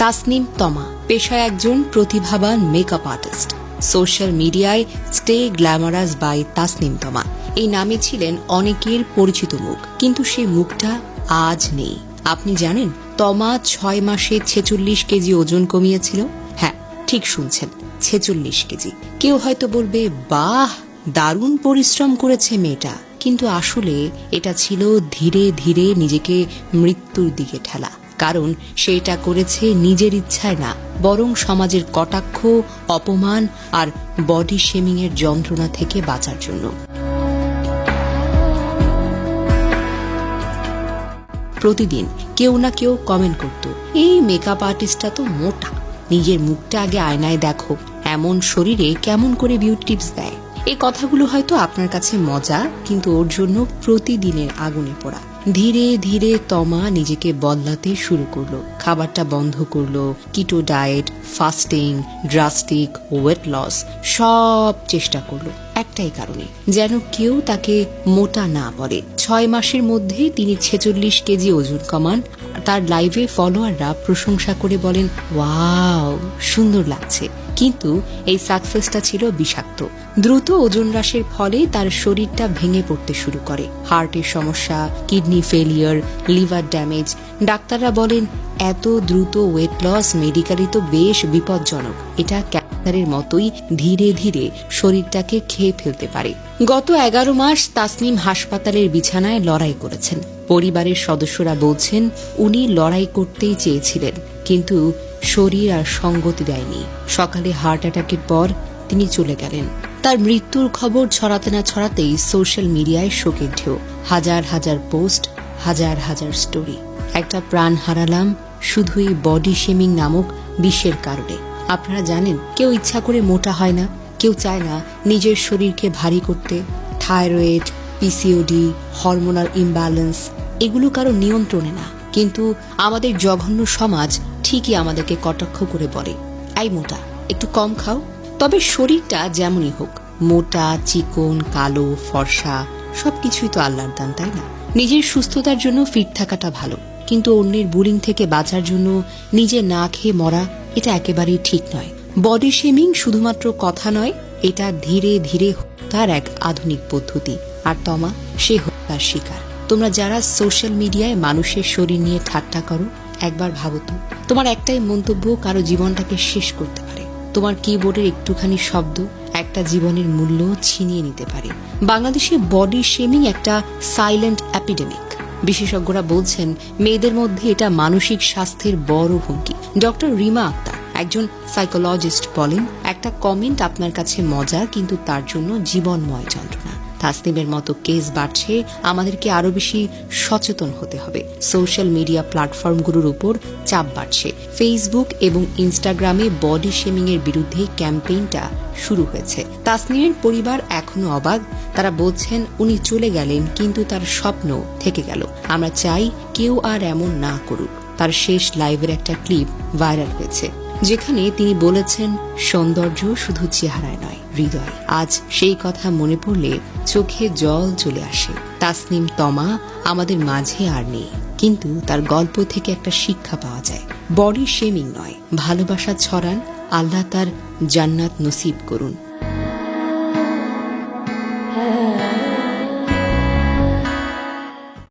তাসনিম তমা, পেশায় একজন প্রতিভাবান মেকআপ আর্টিস্ট সোশ্যাল মিডিয়ায় stay glamorous by Tasnim Toma. এই নামে ছিলেন অনেকের পরিচিত মুখ, কিন্তু সেই মুখটা আজ নেই। আপনি জানেন, তমা ছয় মাসে ছেচল্লিশ কেজি ওজন কমিয়েছিল? হ্যাঁ ঠিক শুনছেন, ছেচল্লিশ কেজি। কেউ হয়তো বলবে, বাহ, দারুণ পরিশ্রম করেছে মেয়েটা। কিন্তু আসলে এটা ছিল ধীরে ধীরে নিজেকে মৃত্যুর দিকে ঠেলা। কারণ সেটা করেছে নিজের ইচ্ছায় না, বরং সমাজের কটাক্ষ, অপমান আর বডি শেমিং এর যন্ত্রণা থেকে বাঁচার জন্য। প্রতিদিন কেউ না কেউ কমেন্ট করত, এই মেকআপ আর্টিস্টটা তো মোটা, নিজের মুখটা আগে আয়নায় দেখো, এমন শরীরে কেমন করে বিউটি টিপস দেয়? এই কথাগুলো হয়তো আপনার কাছে মজা কিন্তু ওর জন্য প্রতিদিনের আগুনে পড়া। ধীরে ধীরে তমা নিজেকে বদলাতে শুরু করল। খাবারটা বন্ধ করল। Keto diet, fasting, drastic, weight loss, সব চেষ্টা করল। একটাই কারণে, যেন কেউ তাকে মোটা না বলে। ছয় মাসের মধ্যে তিনি ছেচল্লিশ কেজি ওজন কমান, তার লাইভে ফলোয়াররা প্রশংসা করে বলেন, ওয়াও, সুন্দর লাগছে। কিন্তু এই সাকসেসটা ছিল বিষাক্ত। দ্রুত ওজন হ্রাসের ফলে তার শরীরটা ভেঙে পড়তে শুরু করে। হার্টের সমস্যা, কিডনি ফেলিয়ার লিভার ড্যামেজ ডাক্তাররা বলেন এত দ্রুত ওয়েট লস মেডিকেলি তো বেশ বিপজ্জনক। এটা ক্যান্সারের মতোই ধীরে ধীরে শরীরটাকে খেয়ে ফেলতে পারে। গত এগারো মাস তাসনিম হাসপাতালের বিছানায় লড়াই করেছেন। পরিবারের সদস্যরা বলছেন, উনি লড়াই করতেই চেয়েছিলেন, কিন্তু শরীর আর সঙ্গতি দেয়নি। সকালে হার্ট অ্যাটাকের পর তিনি চলে গেলেন। তার মৃত্যুর খবর ছড়াতে না ছড়াতেই সোশ্যাল মিডিয়ায় শোকের ঢেউ। হাজার হাজার পোস্ট, হাজার হাজার স্টোরি। একটা প্রাণ হারালাম, শুধুই বডি শেমিং নামক বিষের কারণে। আপনারা জানেন, কেউ ইচ্ছা করে মোটা হয় না, কেউ চায় না নিজের শরীরকে ভারী করতে। থাইরয়েড পিসিওডি হরমোনাল ইমব্যালেন্স, এগুলো কারও নিয়ন্ত্রণে না। কিন্তু আমাদের জঘন্য সমাজ ঠিকই আমাদেরকে কটাক্ষ করে বলে, এই মোটা, একটু কম খাও। তবে শরীরটা যেমনই হোক, মোটা, চিকন, কালো, ফর্সা, সবকিছুই তো আল্লাহর দান, তাই না? নিজের সুস্থতার জন্য ফিট থাকাটা ভালো, কিন্তু অন্যের বুলিং থেকে বাঁচার জন্য নিজে না খেয়ে মরা, এটা একেবারেই ঠিক নয়। বডি শেমিং শুধুমাত্র কথা নয়, এটা ধীরে ধীরে হত্যার এক আধুনিক পদ্ধতি। আর তমা, সে হত্যার শিকার। তোমরা যারা সোশ্যাল মিডিয়ায় মানুষের শরীর নিয়ে ঠাট্টা করো, একবার ভাবো তো, তোমার একটাই মন্তব্য, কারও জীবনটাকে শেষ করতে তোমার কিবোর্ডের একটুখানি শব্দ একটা জীবনের মূল্য ছিনিয়ে নিতে পারে। বাংলাদেশে বডি শেমিং একটা সাইলেন্ট অ্যাপিডেমিক বিশেষজ্ঞরা বলছেন, মেয়েদের মধ্যে এটা মানসিক স্বাস্থ্যের বড় হুমকি। ডক্টর রিমা আক্তার একজন সাইকোলজিস্ট বলেন, একটা কমেন্ট আপনার কাছে মজা কিন্তু তার জন্য জীবনময় যন্ত্রণা। তাসনিমের মতো কেস বাড়ছে, আমাদেরকে আরও বেশি সচেতন হতে হবে। সোশ্যাল মিডিয়া প্ল্যাটফর্মগুলোর উপর চাপ বাড়ছে। ফেসবুক এবং ইনস্টাগ্রামে বডি শেমিং এর বিরুদ্ধে ক্যাম্পেইনটা শুরু হয়েছে। তাসনিমের পরিবার এখনও অবাক। তারা বলছেন, উনি চলে গেলেন, কিন্তু তার স্বপ্ন থেকে গেল। আমরা চাই কেউ আর এমন না করুক। তার শেষ লাইভের একটা ক্লিপ ভাইরাল হয়েছে। যেখানে তিনি বলেছেন, সৌন্দর্য শুধু চেহারায় নয়, হৃদয়। আজ সেই কথা মনে পড়লে চোখে জল চলে আসে। তাসনিম তমা আমাদের মাঝে আর নেই। কিন্তু তার গল্প থেকে একটা শিক্ষা পাওয়া যায়। বডি শেমিং নয়, ভালোবাসা ছড়ান, আল্লাহ তার জান্নাত নসিব করুন।